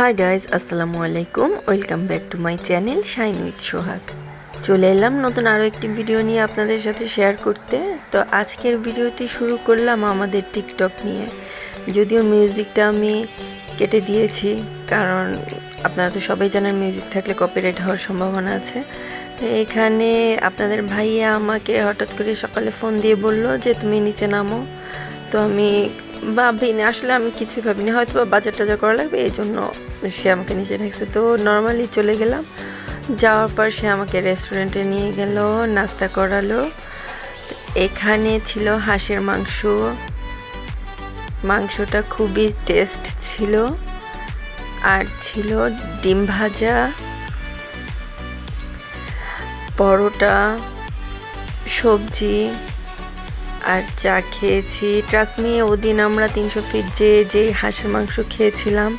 High guys আসসালামু আলাইকুম welcome back to my channel shine with Sohag চলে এলাম নতুন আরও একটি ভিডিও নিয়ে আপনাদের সাথে শেয়ার করতে। তো আজকের ভিডিওটি শুরু করলাম আমাদের টিকটক নিয়ে। যদিও মিউজিকটা আমি কেটে দিয়েছি, কারণ আপনারা তো সবাই জানেন মিউজিক থাকলে কপিরাইট হওয়ার সম্ভাবনা আছে। এখানে আপনাদের ভাইয়া আমাকে হঠাৎ করে সকালে ফোন দিয়ে বলল যে, তুমি নিচে নামো। তো আমি ভাবিনি আসলে আমি কিছুই ভাবিনি। হয়তো বা বাজার টাজার করা লাগবে, এই জন্য সে আমাকে নিচে রেখেছে। তো নর্মালি চলে গেলাম। যাওয়ার পর সে আমাকে রেস্টুরেন্টে নিয়ে গেল, নাস্তা করালো। এখানে ছিল হাঁসের মাংস। মাংসটা খুবই টেস্ট ছিল। আর ছিল ডিম ভাজা, পরোটা, সবজি। আর চা খেয়েছি ট্রাস্টমি ওদিন আমরা তিনশো ফিট যে, যেই হাঁসের মাংস খেয়েছিলাম,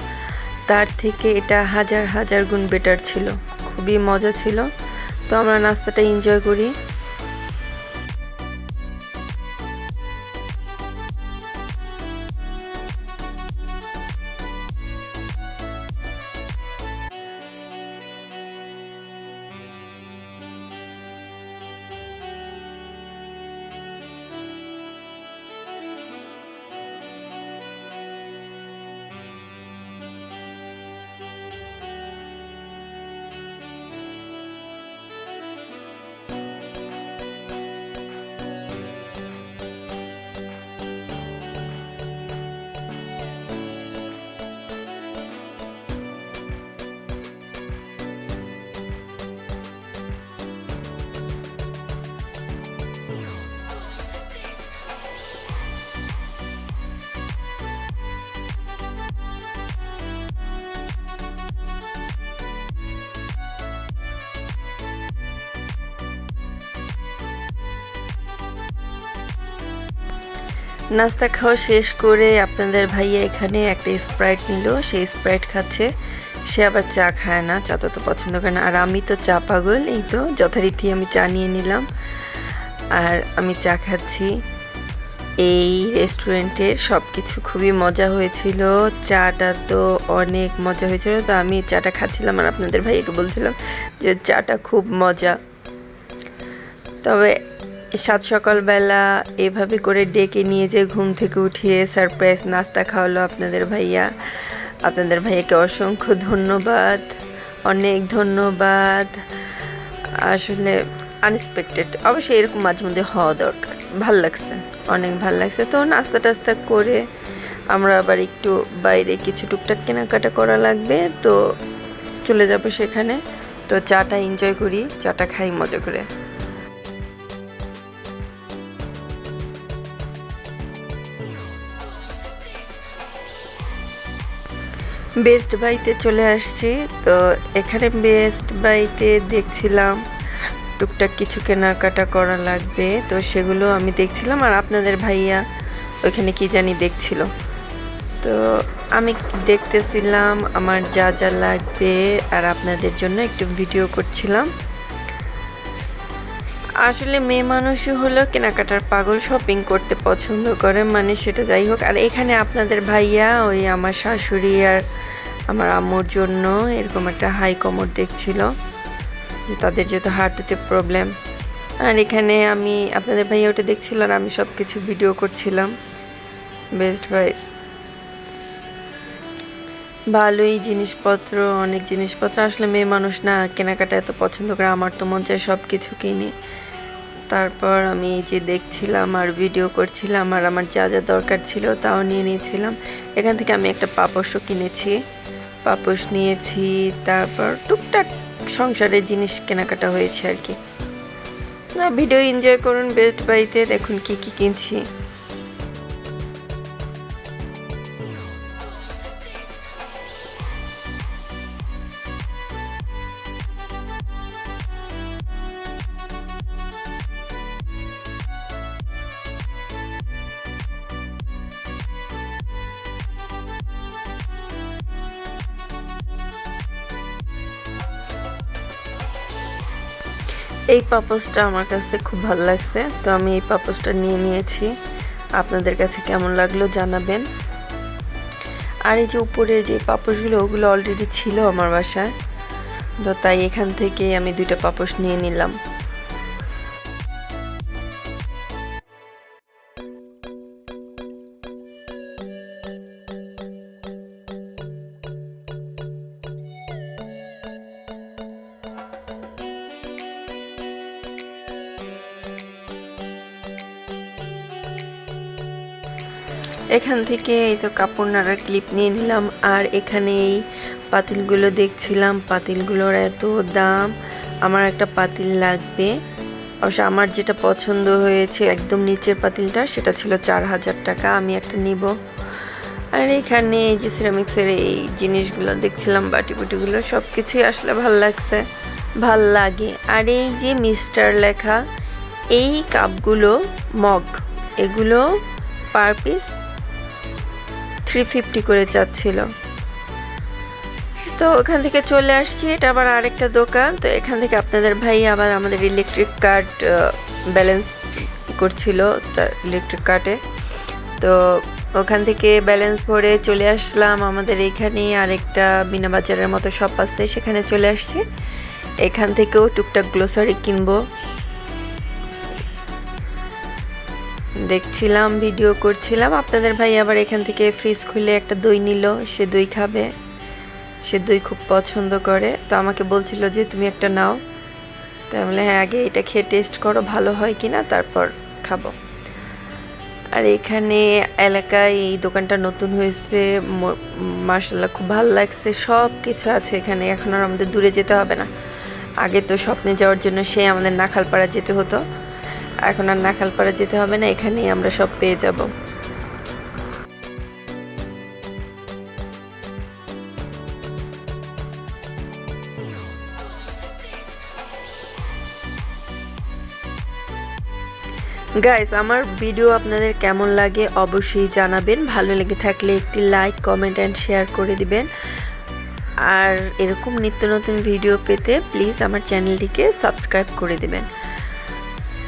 তার থেকে এটা হাজার হাজার গুণ বেটার ছিল। খুবই মজা ছিল। তো আমরা নাস্তাটা এনজয় করি। নাস্তা খাওয়া শেষ করে আপনাদের ভাইয়া এখানে একটা স্প্রাইট নিল। সেই স্প্রাইট খাচ্ছে। সে আবার চা খায় না, চা তো পছন্দ করে না। আর আমি তো চা পাগল, এই তো যথারীতি আমি চা নিয়ে নিলাম। আর আমি চা খাচ্ছি। এই রেস্টুরেন্টের সব কিছু খুবই মজা হয়েছিল। চাটা তো অনেক মজা হয়েছিল। তো আমি চাটা খাচ্ছিলাম আর আপনাদের ভাইয়াকে বলছিলাম যে, চাটা খুব মজা। তবে সাত সকালবেলা এভাবে করে ডেকে নিয়ে যে ঘুম থেকে উঠিয়ে সারপ্রাইজ নাস্তা খাওয়ালো আপনাদের ভাইয়া। আপনাদের ভাইয়াকে অসংখ্য ধন্যবাদ, অনেক ধন্যবাদ। আসলে আনএক্সপেক্টেড অবশ্যই এরকম মাঝে মধ্যে হওয়া দরকার। ভালো লাগছে, অনেক ভালো লাগছে। তো নাস্তা টাস্তা করে আমরা আবার একটু বাইরে কিছু টুকটাক কেনাকাটা করা লাগবে। তো চলে যাব সেখানে। তো চাটা এনজয় করি, চাটা খাই, মজা করে। বেস্ট বাইতে চলে আসছি। তো এখানে বেস্ট বাইতে দেখছিলাম টুকটাক কিছু কেনাকাটা করা লাগবে। তো সেগুলো আমি দেখছিলাম আর আপনাদের ভাইয়া ওইখানে কি জানি দেখছিল। তো আমি দেখতেছিলাম আমার যা যা লাগবে আর আপনাদের জন্য একটু ভিডিও করছিলাম। আসলে মেয়ে মানুষই হলো কেনাকাটার পাগল শপিং করতে পছন্দ করে মানে সেটা যাই হোক। আর এখানে আপনাদের ভাইয়া, ওই আমার শাশুড়ি আর আমার আম্মুর জন্য এরকম একটা হাই কমর দেখছিল। তাদের যেহেতু হার্টুতে প্রবলেম আর এখানে আমি আপনাদের ভাইয়া ওটা দেখছিল আর আমি সব কিছু ভিডিও করছিলাম। বেস্ট ভাই ভালোই জিনিসপত্র, অনেক জিনিসপত্র। আসলে মেয়ে মানুষ না, কেনাকাটা এত পছন্দ করে, আমার তো মন চায় সব কিছু কিনি। তারপর আমি যে দেখছিলাম আর ভিডিও করছিলাম আর আমার যা যা দরকার ছিল তাও নিয়ে নিয়েছিলাম। এখান থেকে আমি একটা পাপসও কিনেছি। পাপস নিয়েছি, তারপর টুকটাক সংসারের জিনিস কেনাকাটা হয়েছে আর কি। না ভিডিও এনজয় করুন বেস্ট বাড়িতে দেখুন কি কি কিনছি। এই পাপোসটা আমার কাছে খুব ভালো লাগছে, তো আমি এই পাপোসটা নিয়ে নিয়েছি। আপনাদের কাছে কেমন লাগল জানাবেন। আর এই যে উপরে যে পাপোশগুলো ওগুলো অলরেডি ছিল আমার বাসায়, তো তাই এখান থেকেই আমি দুইটা পাপোশ নিয়ে নিলাম। এখান থেকে এই তো কাপড় নাড়ার ক্লিপ নিয়ে নিলাম। আর এখানে এই পাতিলগুলো দেখছিলাম। পাতিলগুলোর এত দাম। আমার একটা পাতিল লাগবে। অবশ্য আমার যেটা পছন্দ হয়েছে একদম নিচের পাতিলটা, সেটা ছিল চার হাজার টাকা। আমি একটা নিব। আর এখানে এই যে সিরামিক্সের এই জিনিসগুলো দেখছিলাম বাটি বুটিগুলো সব কিছুই আসলে ভালো লাগছে। ভালো লাগে। আর এই যে মিস্টার লেখা, এই কাপগুলো মগ। এগুলো পার পিস থ্রি ফিফটি করে চাচ্ছিল তো ওখান থেকে চলে আসছি, এটা আবার আরেকটা দোকান। তো এখান থেকে আপনাদের ভাই আবার আমাদের ইলেকট্রিক কার্ড ব্যালেন্স করছিল ইলেকট্রিক কার্ডে তো ওখান থেকে ব্যালেন্স ভরে চলে আসলাম আমাদের এখানে। আরেকটা বিনা বাজারের মতো শপ আছে, সেখানে চলে আসছি। এখান থেকেও টুকটাক গ্লোসারি কিনবো। দেখছিলাম ভিডিও করছিলাম। আপনাদের ভাই আবার এখান থেকে ফ্রিজ খুলে একটা দই নিল। সে দই খাবে। সে দই খুব পছন্দ করে। তো আমাকে বলছিল যে, তুমি একটা নাও। তো আমি বলে হ্যাঁ আগে এটা খেয়ে টেস্ট করো, ভালো হয় কি না, তারপর খাব। আর এখানে এলাকায় এই দোকানটা নতুন হয়েছে। মার্শাল্লাহ খুব ভালো লাগছে। সব কিছু আছে এখানে। এখন আর আমাদের দূরে যেতে হবে না। আগে তো স্বপ্নে যাওয়ার জন্য সে আমাদের নাখালপাড়া যেতে হতো। এখন আর নাখালপাড়া যেতে হবে না, এখানেই আমরা সব পেয়ে যাব। গাইস আমার ভিডিও আপনাদের কেমন লাগে অবশ্যই জানাবেন। ভালো লেগে থাকলে একটি লাইক কমেন্ট অ্যান্ড শেয়ার করে দিবেন। আর এরকম নিত্য নতুন ভিডিও পেতে প্লিজ আমার চ্যানেলটিকে সাবস্ক্রাইব করে দিবেন।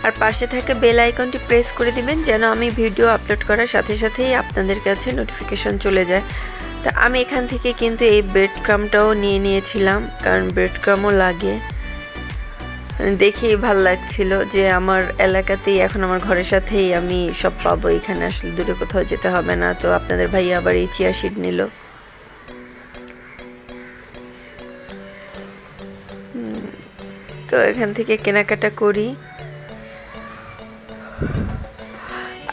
আর পাশে থাকা বেল আইকনটি প্রেস করে দিবেন যেন আমি ভিডিও আপলোড করার সাথে সাথেই আপনাদের কাছে নোটিফিকেশন চলে যায়। তা আমি এখান থেকে কিন্তু এই ব্রেড ক্রামটাও নিয়ে নিয়েছিলাম, কারণ ব্রেড ক্রামও লাগে। দেখেই ভালো লাগছিল যে আমার এলাকাতেই, এখন আমার ঘরের সাথেই আমি সব পাবো, এখানে আসলে দূরে কোথাও যেতে হবে না। তো আপনাদের ভাই আবার এই চিয়া শিট নিল। তো এখান থেকে কেনাকাটা করি।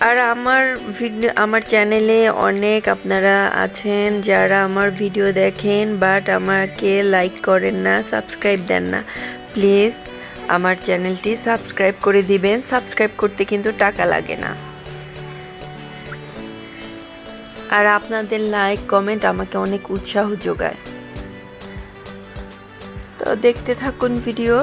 আর আমার ভিডিও, আমার চ্যানেলে অনেক আপনারা আছেন যারা আমার ভিডিও দেখেন বাট আমাকে লাইক করেন না সাবস্ক্রাইব দেন না। প্লিজ আমার চ্যানেলটি সাবস্ক্রাইব করে দিবেন। সাবস্ক্রাইব করতে কিন্তু টাকা লাগে না। আর আপনাদের লাইক কমেন্ট আমাকে অনেক উৎসাহ যোগায়। তো দেখতে থাকুন ভিডিও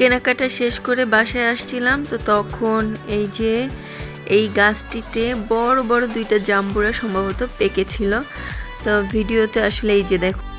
কেনাকাটা শেষ করে বাসায় আসছিলাম, তো তখন এই যে এই গাছটিতে বড় বড় দুইটা জাম্বুরা সম্ভবত পেকেছিল। তো ভিডিওতে আসলে এই যে দেখো।